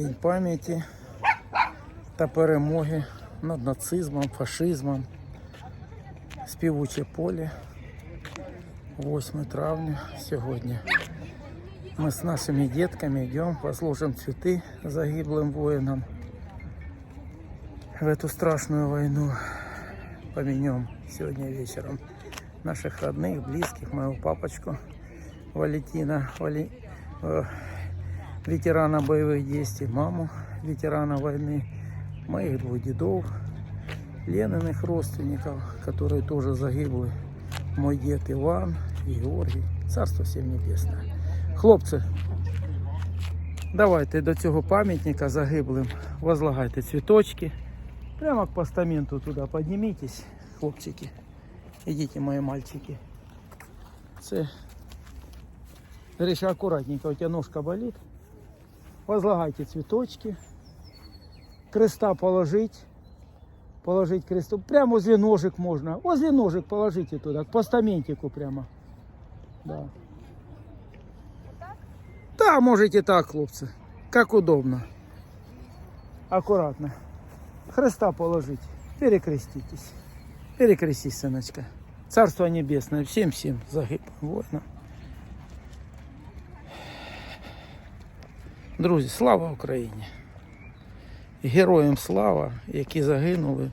День пам'яті та перемоги над нацизмом, фашизмом. Співуче поле. 8 травня сьогодні. Мы с нашими детками идем, послушаем цветы загиблым воинам. В эту страшную войну поменем сегодня вечером наших родных, близких, моего папочку Валентина, Вали- э, ветерана боевых действий, маму ветерана войны, моих двух дедов, Лениных родственников, которые тоже загибли. Мой дед Иван, Георгій, царство всім небесне. Хлопці, давайте до цього пам'ятника загиблим возлагайте цвіточки. Прямо к постаменту туди піднімітесь, хлопчики. Ідіть, мої мальчики. Це Гриша, акуратненько, у тебя ножка болит. Возлагайте цветочки. Креста положить. Положить кресту. Прямо возле ножек можно. Возле ножек положите туда, к постаментику прямо. Да. Да, можете так, хлопцы. Как удобно. Аккуратно. Христа положить. Перекреститесь. Перекрестись, сыночка. Царство небесное. Всем-всем загиб воинам. Друзі, слава Україні! Героям слава, які загинули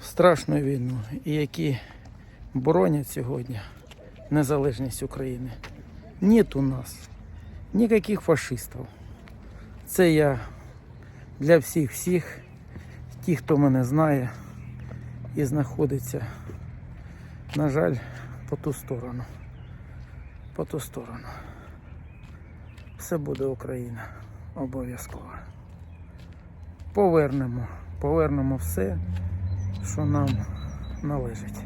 в страшну війну і які боронять сьогодні незалежність України. Нет у нас ніяких фашистів. Це я для всіх всіх, ті, хто мене знає і знаходиться, на жаль, по ту сторону. По ту сторону. Все буде Україна. Обов'язково. Повернемо. Повернемо все, що нам належить.